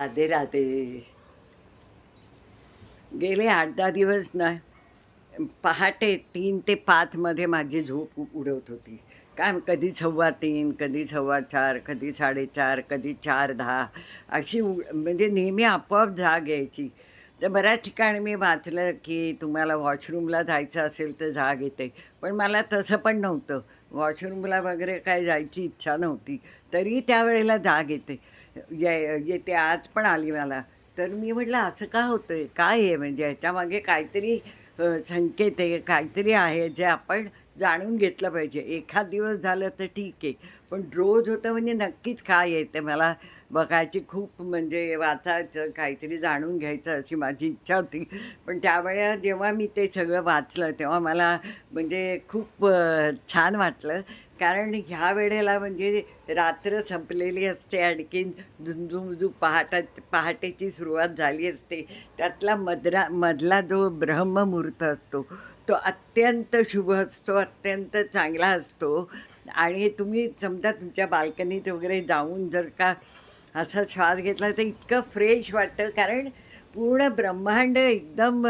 राधे राधे. गेले आठ दहा दिवस ना पहाटे तीन ते पाचमध्ये माझी झोप उडवत होती. काय कधी सव्वा तीन कधी सव्वा चार कधी साडेचार कधी चार दहा अशी उ म्हणजे नेहमी आपोआप जाग यायची. तर बऱ्याच ठिकाणी मी वाचलं की तुम्हाला वॉशरूमला जायचं असेल तर जाग येते. पण मला तसं पण नव्हतं. वॉशरूमला वगैरे काय जायची इच्छा नव्हती. तरी त्यावेळेला जाग येते. ये येते आज पण आली मला. तर मी म्हटलं असं का होतं आहे काय आहे? म्हणजे ह्याच्यामागे काहीतरी संकेत आहे काहीतरी आहे जे आपण जाणून घेतलं पाहिजे. एखाद दिवस झालं तर ठीक आहे. पण रोज होतं म्हणजे नक्कीच काय येते मला बघायची खूप म्हणजे वाचायचं काहीतरी जाणून घ्यायचं अशी माझी इच्छा होती. पण त्यावेळेला जेव्हा मी ते सगळं वाचलं तेव्हा मला म्हणजे खूप छान वाटलं कारण ह्या वेळेला म्हणजे रात्र संपलेली असते आणखीन झुंजूमजू पहाटा पहाटेची सुरुवात झाली असते. त्यातला मधरा मधला जो ब्रह्ममुहूर्त असतो तो अत्यंत शुभ असतो अत्यंत चांगला असतो. आणि तुम्ही समजा तुमच्या बाल्कनीत वगैरे जाऊन जर का असा श्वास घेतला तर इतकं फ्रेश वाटतं. कारण पूर्ण ब्रह्मांड एकदम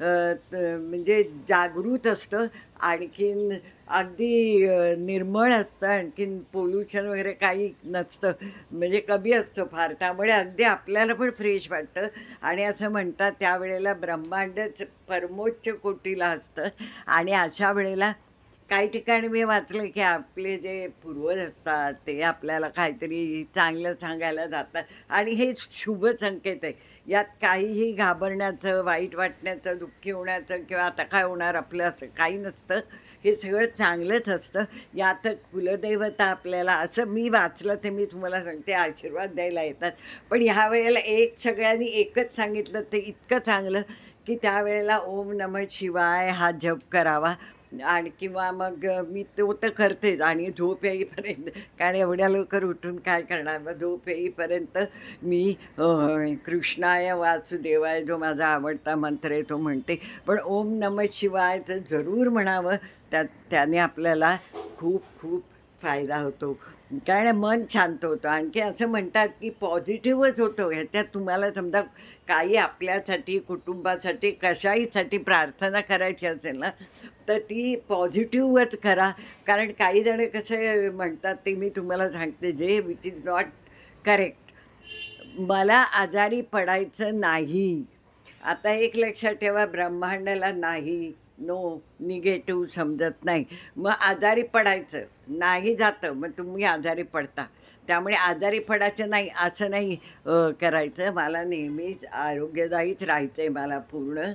म्हणजे जागृत असतं. आणखीन अगदी निर्मळ असतं आणखीन पोल्युशन वगैरे काही नसतं. म्हणजे कमी असतं फार. त्यामुळे अगदी आपल्याला पण फ्रेश वाटतं. आणि असं म्हणतात त्यावेळेला ब्रह्मांडच परमोच्च कोटीला असतं. आणि अशा वेळेला काही ठिकाणी मी वाचलं की आपले जे पूर्वज असतात ते आपल्याला काहीतरी चांगलं सांगायला जातात. आणि हे शुभ संकेत आहे. यात काहीही घाबरण्याचं वाईट वाटण्याचं दुःखी होण्याचं किंवा आता काय होणार आपलं असं काही नसतं. हे सगळं चांगलंच असतं. यात कुलदैवता आपल्याला असं मी वाचलं ते मी तुम्हाला सांगते आशीर्वाद द्यायला येतात. पण ह्या वेळेला एक सगळ्यांनी एकच सांगितलं ते इतकं चांगलं की त्यावेळेला ओम नम शिवाय हा जप करावा. आणि किंवा मग मी तो तर करतेच आणि झोप येईपर्यंत कारण एवढ्या लवकर उठून काय करणार? मग झोप येईपर्यंत मी कृष्णाय वासुदेवाय जो माझा आवडता मंत्र आहे तो म्हणते. पण ओम नम शिवायचं जरूर म्हणावं त्यात त्याने आपल्याला खूप खूप फायदा होतो. कारण मन शांत होतं. आणखी असं म्हणतात की पॉझिटिव्हच होतं. ह्याच्यात तुम्हाला समजा काही आपल्यासाठी कुटुंबासाठी कशाहीसाठी प्रार्थना करायची असेल ना तर ती पॉझिटिव्हच करा. कारण काही जण कसे म्हणतात ते मी तुम्हाला सांगते जे विच इज नॉट करेक्ट मला आजारी पडायचं नाही. आता एक लक्षात ठेवा ब्रह्मांडाला नाही नो निगेटिव्ह समजत नाही. मग आजारी पडायचं नाही जातं मग तुम्ही आजारी पडता. त्यामुळे आजारी पडायचं नाही असं नाही करायचं. मला नेहमीच आरोग्यदायीच राहायचं आहे मला पूर्ण.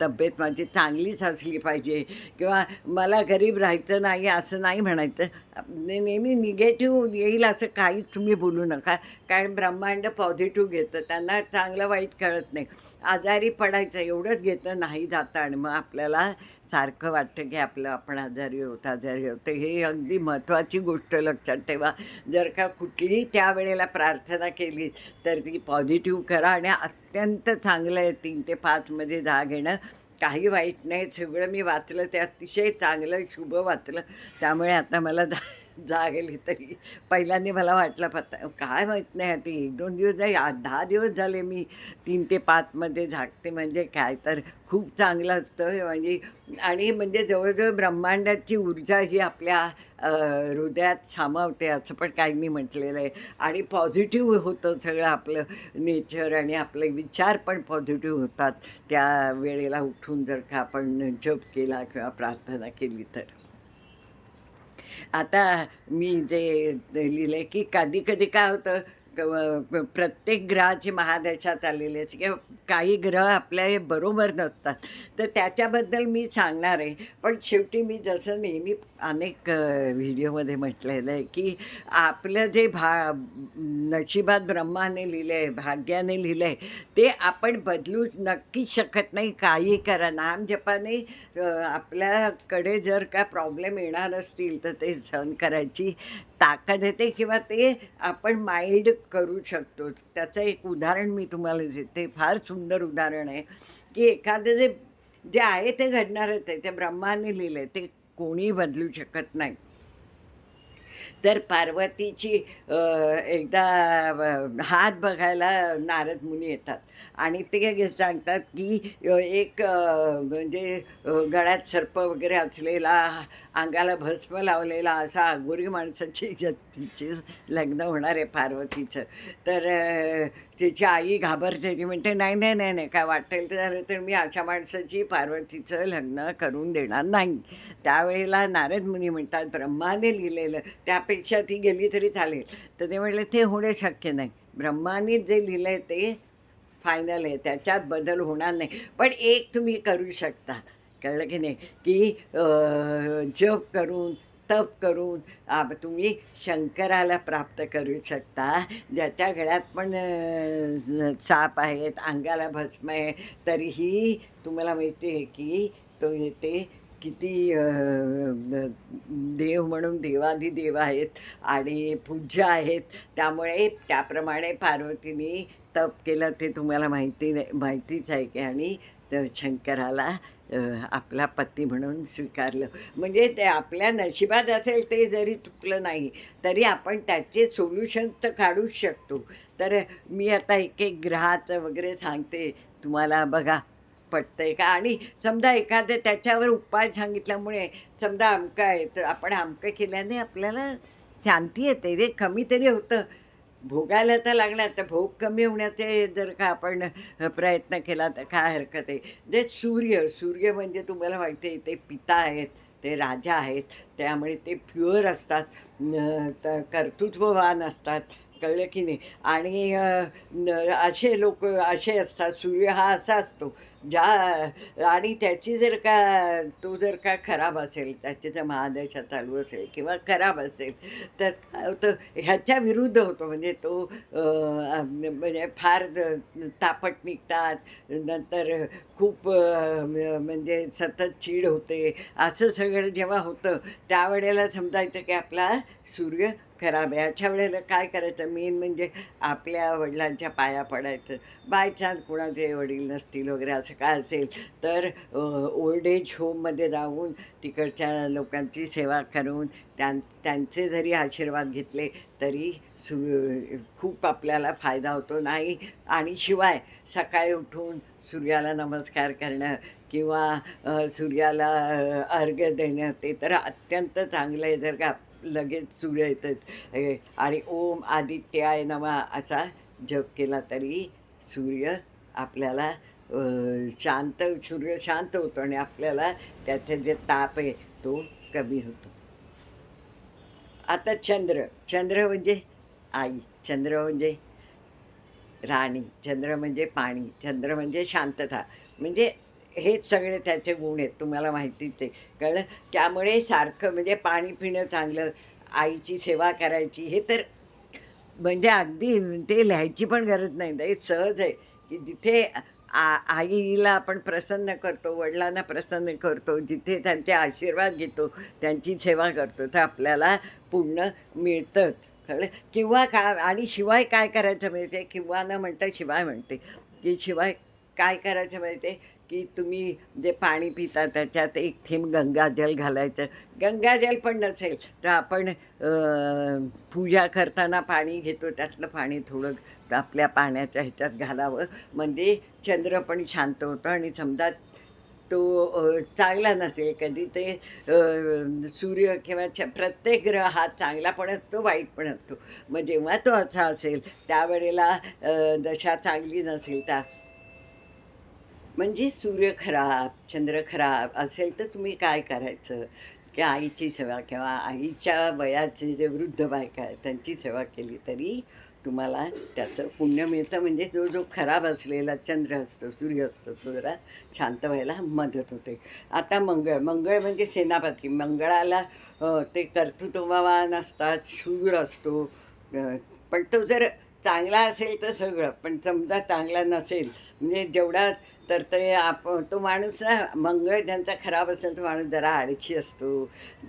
तब्येत माझी चांगलीच असली पाहिजे. किंवा मला गरीब राहायचं नाही असं नाही म्हणायचं. नेहमी निगेटिव्ह येईल असं काहीच तुम्ही बोलू नका. कारण ब्रह्मांड पॉझिटिव्ह घेतं. त्यांना चांगलं वाईट कळत नाही. आजारी पडायचं एवढंच घेतं नाही जातं आणि मग आपल्याला सारखं वाटतं की आपलं आपण आजारी होत आजारी होतं हे अगदी महत्त्वाची गोष्ट लक्षात ठेवा. जर का कुठलीही त्यावेळेला प्रार्थना केली तर ती पॉझिटिव्ह करा आणि अत्यंत चांगलं आहे तीन ते पाचमध्ये जाग येणं काही वाईट नाही सगळं मी वाचलं ते अतिशय चांगलं शुभ वाचलं. त्यामुळे आता मला जा तरी. पहिल्यांदा मला वाटलं पत्ता काय माहीत नाही आता एक दोन दिवस नाही आ- दहा दिवस झाले मी तीन ते पाचमध्ये झाकते म्हणजे काय तर खूप चांगलं असतं. म्हणजे आणि म्हणजे जवळजवळ ब्रह्मांडाची ऊर्जा ही आपल्या हृदयात सामावते असं पण काहींनी म्हटलेलं आहे. आणि पॉझिटिव्ह होतं सगळं आपलं नेचर आणि आपले विचार पण पॉझिटिव्ह होतात. त्या वेळेला उठून जर का आपण जप केला किंवा प्रार्थना केली तर. आता मी जे लिहिलं की कधी कधी काय होतं प्रत्येक ग्रहाची महादशात आलेली असते किंवा काही ग्रह आपल्या हे बरोबर नसतात तर त्याच्याबद्दल मी सांगणार आहे. पण शेवटी मी जसं नेहमी अनेक व्हिडिओमध्ये म्हटलेलं आहे की आपलं जे भा नशिबात ब्रह्माने लिहिलं आहे भाग्याने लिहिलं आहे ते आपण बदलू नक्कीच शकत नाही काही करा. नाम जपाने आपल्याकडे जर का प्रॉब्लेम येणार असतील तर ते सहन करायची ताकद येते किंवा ते आपण माइल्ड करू शकतो त्याचं एक उदाहरण मी तुम्हाला देते. फार सुंदर उदाहरण आहे की एखादं जे जे आहे ते घडणारच आहे. ते ब्रह्माने लिहिलं आहे ते कोणी बदलू शकत नाही. तर पार्वतीची एकदा हात बघायला नारद मुनी येतात. आणि ते सांगतात की एक म्हणजे गळ्यात सर्प वगैरे असलेला अंगाला भस्म लावलेला असा आगोरी माणसाची तिचे लग्न होणार आहे पार्वतीचं. तर तिची आई घाबरते. ती म्हणते नाही नाही नाही नाही काय वाटेल तर तर मी अशा माणसाची पार्वतीचं लग्न करून देणार नाही. त्यावेळेला नारद मुनी म्हणतात ब्रह्माने लिहिलेलं त्यापेक्षा ती गेली तरी चालेल. तर ते म्हटलं ते होणे शक्य नाही. ब्रह्माने जे लिहिलं आहे ते फायनल आहे. त्याच्यात बदल होणार नाही. पण एक तुम्ही करू शकता. कळलं की नाही? की जप करून तप करून तुम्ही शंकराला प्राप्त करू शकता. ज्याच्या गळ्यात पण साप आहेत अंगाला भस्म आहे तरीही तुम्हाला माहिती आहे की तो येते किती देव म्हणून देवाधिदेव आहेत आणि पूज्य आहेत. त्यामुळे त्याप्रमाणे पार्वतीने तप केलं ते तुम्हाला माहिती नाही माहितीच आहे की आणि शंकराला आपला पती म्हणून स्वीकारलं. म्हणजे ते आपल्या नशिबात असेल ते जरी चुकलं नाही तरी आपण त्याचे सोल्युशन्स तर काढूच शकतो. तर मी आता एक एक ग्रहाचं वगैरे सांगते. तुम्हाला बघा पटतंय का? आणि समजा एखादे त्याच्यावर उपाय सांगितल्यामुळे समजा अमकं आहे तर आपण अमकं केल्याने आपल्याला शांती येते. ते कमी तरी होतं. भोगायला तर लागणार तर भोग कमी होण्याचे जर का आपण प्रयत्न केला तर काय हरकत आहे? जे सूर्य सूर्य म्हणजे तुम्हाला माहिती आहे ते पिता आहेत ते राजा आहेत त्यामुळे ते प्युअर असतात. तर कर्तृत्ववान असतात. कळलं की नाही? आणि असे लोक असे असतात. सूर्य हा असा असतो. ज्या आणि त्याची जर का तो जर का खराब असेल त्याची जर महादशा चालू असेल किंवा खराब असेल तर काय होतं ह्याच्या विरुद्ध होतो. म्हणजे तो म्हणजे फार द- तापट निघतात. नंतर खूप म्हणजे सतत चीड होते. असं सगळं जेव्हा होतं त्यावेळेला समजायचं की आपला सूर्य खराब आहे. अशा वेळेला काय करायचं? मेन म्हणजे आपल्या वडिलांच्या पाया पडायचं. बाय चान्स कुणाचे वडील नसतील वगैरे असं काय असेल तर ओल्ड एज होममध्ये जाऊन तिकडच्या लोकांची सेवा करून त्यां त्यांचे जरी आशीर्वाद घेतले तरी सु खूप आपल्याला फायदा होतो. नाही आणि शिवाय सकाळी उठून सूर्याला नमस्कार करणं किंवा सूर्याला अर्घ्य देणं ते तर अत्यंत चांगलं आहे. जर का लगेच सूर्य येतात आणि ओम आदित्याय नमा असा जप केला तरी सूर्य आपल्याला शांत सूर्य शांत होतो आणि आपल्याला त्याचे जे ताप आहे तो कमी होतो. आता चंद्र चंद्र म्हणजे आई चंद्र म्हणजे राणी चंद्र म्हणजे पाणी चंद्र म्हणजे शांतता. म्हणजे हेच सगळे त्याचे गुण आहेत तुम्हाला माहितीच आहे. कळलं? त्यामुळे सारखं म्हणजे पाणी पिणं चांगलं आईची सेवा करायची हे तर म्हणजे अगदी ते लिहायची पण गरज नाही. ते सहज आहे की जिथे आ आईला आपण प्रसन्न करतो वडिलांना प्रसन्न करतो जिथे त्यांचे आशीर्वाद घेतो त्यांची सेवा करतो तर आपल्याला पुण्य मिळतंच. कळलं? किंवा का आणि शिवाय काय करायचं माहिती आहे किंवा न म्हणता शिवाय म्हणते. की शिवाय काय करायचं माहिती आहे की तुम्ही जे पाणी पिता त्याच्यात एक थेंब गंगाजल घालायचं. गंगाजल पण नसेल तर आपण पूजा करताना पाणी घेतो त्यातलं पाणी थोडं आपल्या पाण्याच्या ह्याच्यात घालावं. म्हणजे चंद्र पण शांत होतो आणि समजा तो चांगला नसेल कधी ते सूर्य किंवा छ प्रत्येक ग्रह हा चांगला पण असतो वाईट पण असतो. मग जेव्हा तो असा असेल त्यावेळेला दशा चांगली नसेल त्या म्हणजे सूर्य खराब चंद्र खराब असेल तर तुम्ही काय करायचं? की आईची सेवा किंवा आईच्या वयाचे जे वृद्ध बायका आहेत त्यांची सेवा केली तरी तुम्हाला त्याचं पुण्य मिळतं. म्हणजे जो जो खराब असलेला चंद्र असतो सूर्य असतो तो जरा शांत व्हायला मदत होते. आता मंगळ मंगळ म्हणजे सेनापती. मंगळाला ते कर्तृत्ववान असतात शूर असतो. पण तो जर चांगला असेल तर सगळं. पण समजा चांगला नसेल म्हणजे जेवढा तर ते आप तो माणूस ना मंगळ त्यांचा खराब असेल तो माणूस जरा आळशी असतो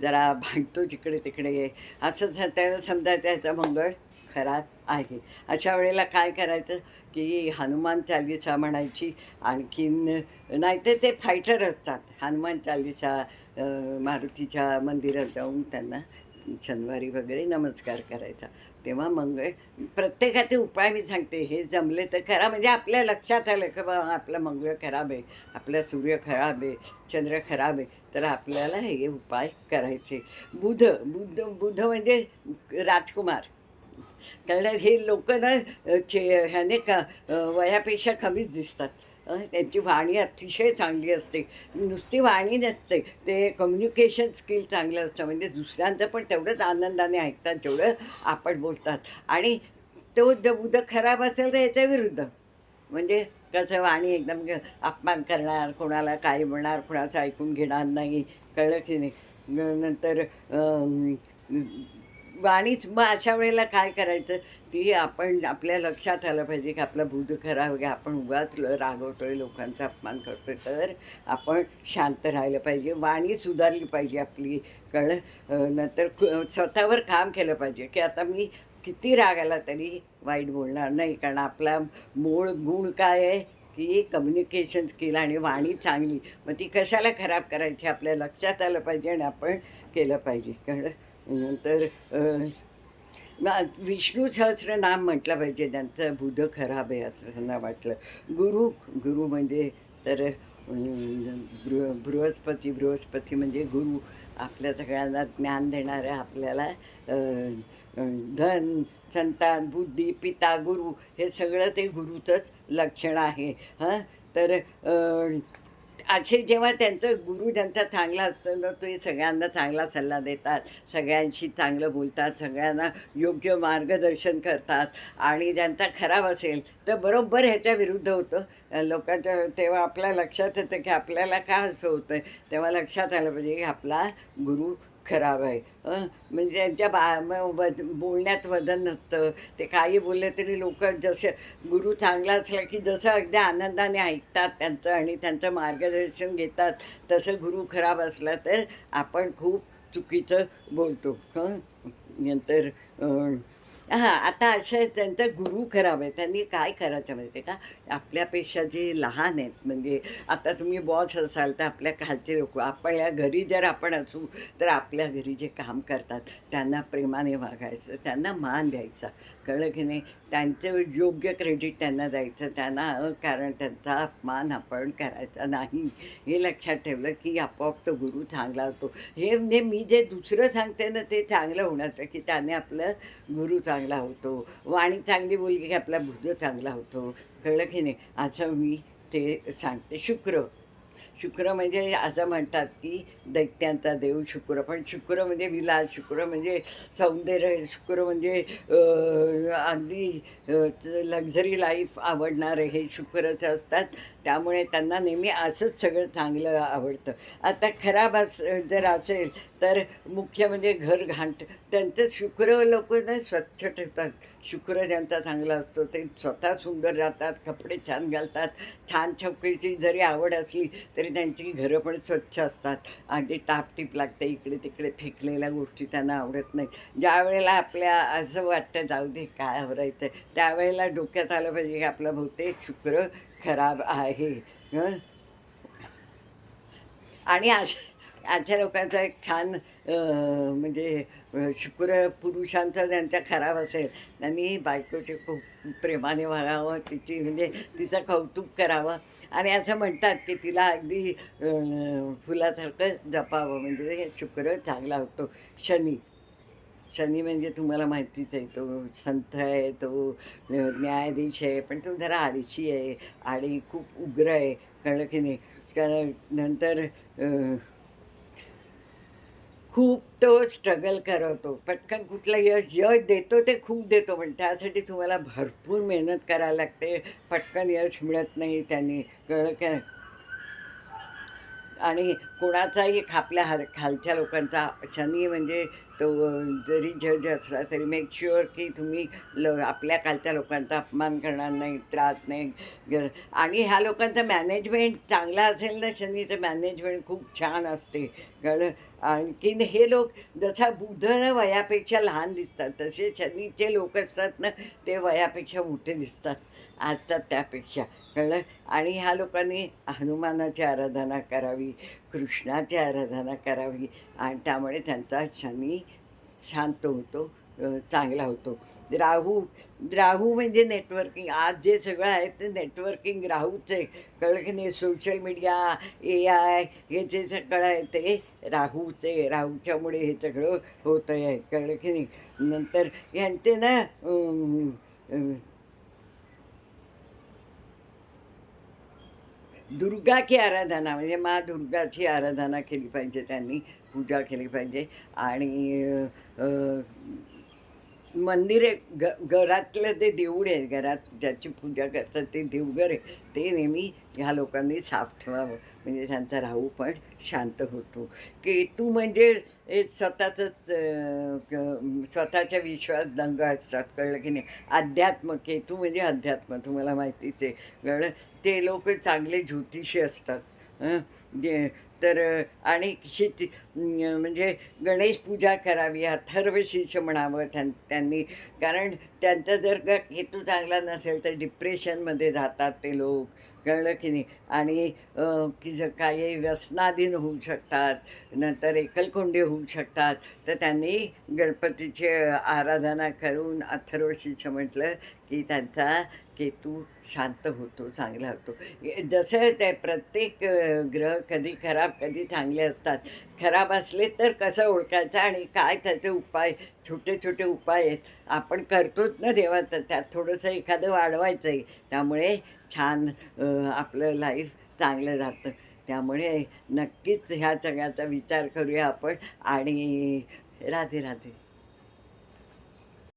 जरा भांडतो जिकडे तिकडे. असं त्यांना त्याला समजा त्याचा मंगळ खराब आहे. अशा वेळेला काय करायचं की हनुमान चालिसा म्हणायची आणखीन नाही तर ते फायटर असतात. हनुमान चालिसा मारुतीच्या मंदिरात जाऊन त्यांना शनिवारी वगैरे नमस्कार करायचा. तेव्हा मंगळ प्रत्येकाचे उपाय मी सांगते. हे जमले तर खरा म्हणजे आपल्या लक्षात आलं की बाबा आपलं मंगळ खराब आहे आपला सूर्य खराब आहे चंद्र खराब आहे तर आपल्याला हे उपाय करायचे. बुध बुध बुध म्हणजे राजकुमार. कारण हे लोक ना चे ह्याने का वयापेक्षा कमीच दिसतात. त्यांची वाणी अतिशय चांगली असते. नुसती वाणी नसते. ते कम्युनिकेशन स्किल चांगलं असतं. म्हणजे दुसऱ्यांचं पण तेवढंच आनंदाने ऐकतात जेवढं आपण बोलतात. आणि तो जर बुध खराब असेल तर याच्या विरुद्ध. म्हणजे कसं वाणी एकदम अपमान करणार कोणाला काय म्हणणार कोणाचं ऐकून घेणार नाही कळलं की नाही. नंतर वाणीच मग अशा वेळेला काय करायचं? ती आपण आपल्या लक्षात आलं पाहिजे की आपला बुध खराब घ्या आपण उगाच रागवतो रागवतोय लोकांचा अपमान करतोय. तर आपण शांत राहिलं पाहिजे. वाणी सुधारली पाहिजे आपली कळलं नंतर स्वतःवर काम केलं पाहिजे. की आता मी किती राग आला तरी वाईट बोलणार नाही. कारण आपला मूळ गुण काय आहे? की कम्युनिकेशन स्किल आणि वाणी चांगली. मग ती कशाला खराब करायची? आपल्या लक्षात आलं पाहिजे आणि आपण केलं पाहिजे. कळ नंतर विष्णू ना विष्णू म्हटलं पाहिजे. त्यांचं बुध खराब आहे असं त्यांना वाटलं. गुरु गुरु म्हणजे तर बृह बृहस्पती बृहस्पती म्हणजे गुरु. आपल्या सगळ्यांना ज्ञान देणाऱ्या आपल्याला धन संतान बुद्धी पिता गुरु हे सगळं ते गुरुचंच लक्षण आहे. हां? तर असे जेव्हा त्यांचं गुरु ज्यांचा चांगला असतो ना ते सगळ्यांना चांगला सल्ला देतात. सगळ्यांशी चांगलं बोलतात सगळ्यांना योग्य मार्गदर्शन करतात आणि ज्यांचा खराब असेल तर बरोबर ह्याच्या विरुद्ध होतं. लोकांच्या तेव्हा आपल्या लक्षात येतं की आपल्याला का असं होतं आहे तेव्हा लक्षात आलं पाहिजे की आपला गुरु खराब आहे. म्हणजे त्यांच्या बा बोलण्यात वजन नसतं. ते काही बोलले तरी लोक जसे गुरु चांगला असला की जसं अगदी आनंदाने ऐकतात त्यांचं आणि त्यांचं मार्गदर्शन घेतात तसं गुरु खराब असला तर आपण खूप चुकीचं बोलतो. हं नंतर हां आता अशा त्यांचा गुरु खराब आहे. त्यांनी काय करायचं माहिती का? आपल्यापेक्षा जे लहान आहेत म्हणजे आता तुम्ही बॉस असाल तर आपल्या खालचे लोक आपण या घरी जर आपण असू तर आपल्या घरी जे काम करतात त्यांना प्रेमाने वागायचं त्यांना मान द्यायचा. कळलं की नाही? त्यांचं योग्य क्रेडिट त्यांना द्यायचं त्यांना कारण त्यांचा अपमान आपण करायचा नाही. हे लक्षात ठेवलं की आपोआप तो गुरु चांगला होतो. हे म्हणजे मी जे दुसरं सांगते ना ते चांगलं होण्याचं की त्याने आपलं गुरु चांगला होतो. वाणी चांगली बोलली की आपला बुद्ध चांगला होतो. कळलं की नाही? असं मी ते सांगते. शुक्र. शुक्र म्हणजे असं म्हणतात की दैत्यांचा देव शुक्र. पण शुक्र म्हणजे विलास शुक्र म्हणजे सौंदर्य शुक्र म्हणजे अगदी लक्झरी लाईफ आवडणारे हे शुक्रच असतात. त्यामुळे त्यांना नेहमी असंच सगळं चांगलं आवडतं. आता खराब अस जर असेल तर मुख्य म्हणजे घर घांट. त्यांचं शुक्र लोक ना स्वच्छ ठेवतात. शुक्र ज्यांचा चांगला असतो ते स्वतः सुंदर राहतात कपडे छान घालतात. छान छपकीची जरी आवड असली तरी त्यांची घरं पण स्वच्छ असतात. अगदी टापटीप लागते इकडे तिकडे फेकलेल्या गोष्टी त्यांना आवडत नाही ज्या वेळेला आपल्या असं वाटतं जाऊ दे काय आवरायचं? त्यावेळेला डोक्यात आलं पाहिजे की आपला बहुतेक शुक्र खराब आहे आणि अशा अशा लोकांचा एक छान म्हणजे शुक्र पुरुषांचा ज्यांचा खराब असेल त्यांनी बायकोचे खूप प्रेमाने वागावं तिची म्हणजे तिचं कौतुक करावं. आणि असं म्हणतात की तिला अगदी फुलासारखं जपावं म्हणजे हे शुक्र चांगला होतो शनी. शनी म्हणजे तुम्हाला माहितीच आहे तो संत आहे तो न्यायाधीश आहे पण तो जरा आळशी आहे आणि खूप उग्र आहे. कळलं की नाही? कारण नंतर खूप तो स्ट्रगल करवतो. पटकन कुठलं यश यश देतो ते खूप देतो पण त्यासाठी तुम्हाला भरपूर मेहनत करायला लागते. पटकन यश मिळत नाही त्यांनी. कळलं काय आणि कोणाचाही आपल्या हा खालच्या लोकांचा शनी म्हणजे तो जरी जज असला तरी मेक शुअर की तुम्ही ल आपल्या खालच्या लोकांचा अपमान करणार नाही त्रास नाही ग- आणि ह्या लोकांचं मॅनेजमेंट चांगला असेल ना शनीचं मॅनेजमेंट खूप छान असते. कळलं? आणखीन हे लोक जसा बुध वयापेक्षा लहान दिसतात तसे शनीचे लोक असतात ना ते वयापेक्षा मोठे दिसतात. असतात त्यापेक्षा कळलं? आणि ह्या लोकांनी हनुमानाची आराधना करावी कृष्णाची आराधना करावी आणि त्यामुळे त्यांचा शनी शांत होतो चांगला होतो. राहू राहू म्हणजे नेटवर्किंग आज जे सगळं आहे ते नेटवर्किंग राहूच आहे. कळलं की नाही? सोशल मीडिया ए आय हे जे सगळं आहे ते राहूचे राहूच्यामुळे हे सगळं होतं आहे कळलं की नाही? नंतर यांचे ना दुर्गा की आराधना म्हणजे मा दुर्गाची आराधना केली पाहिजे त्यांनी पूजा केली पाहिजे. आणि मंदिर आहे ग घरातलं ते देऊळ आहे घरात ज्याची पूजा करतात ते देवघर आहे ते नेहमी ह्या लोकांनी साफ ठेवावं. म्हणजे त्यांचा राहू पण शांत होतो. केतू म्हणजे हे क- स्वतःच्या विश्वास दंग असतात कळलं की नाही? अध्यात्म केतू म्हणजे अध्यात्म तुम्हाला माहितीच आहे. कळलं? ते लोक चांगले ज्योतिषी असतात. तर आणि शेती म्हणजे गणेश पूजा करावी अथर्व शीर्ष म्हणावं त्यां त्यांनी. कारण त्यांचा जर का हेतू चांगला नसेल तर डिप्रेशनमध्ये जातात ते लोक. कळलं की नाही? आणि की जर काही व्यसनाधीन होऊ शकतात नंतर एकलकोंडे होऊ शकतात तर त्यांनी गणपतीची आराधना करून अथर्वशीच म्हटलं की त्यांचा केतू शांत होतो चांगला होतो. जसं ते प्रत्येक ग्रह कधी खराब कधी चांगले असतात. खराब असले तर कसं ओळखायचं आणि काय त्याचे उपाय छोटे छोटे उपाय आहेत. आपण करतोच ना देवाचं त्यात थोडंसं एखादं वाढवायचं आहे त्यामुळे छान आपलं लाईफ चांगलं जातं. त्यामुळे नक्कीच ह्या सगळ्याचा विचार करूया आपण आणि राधे राधे.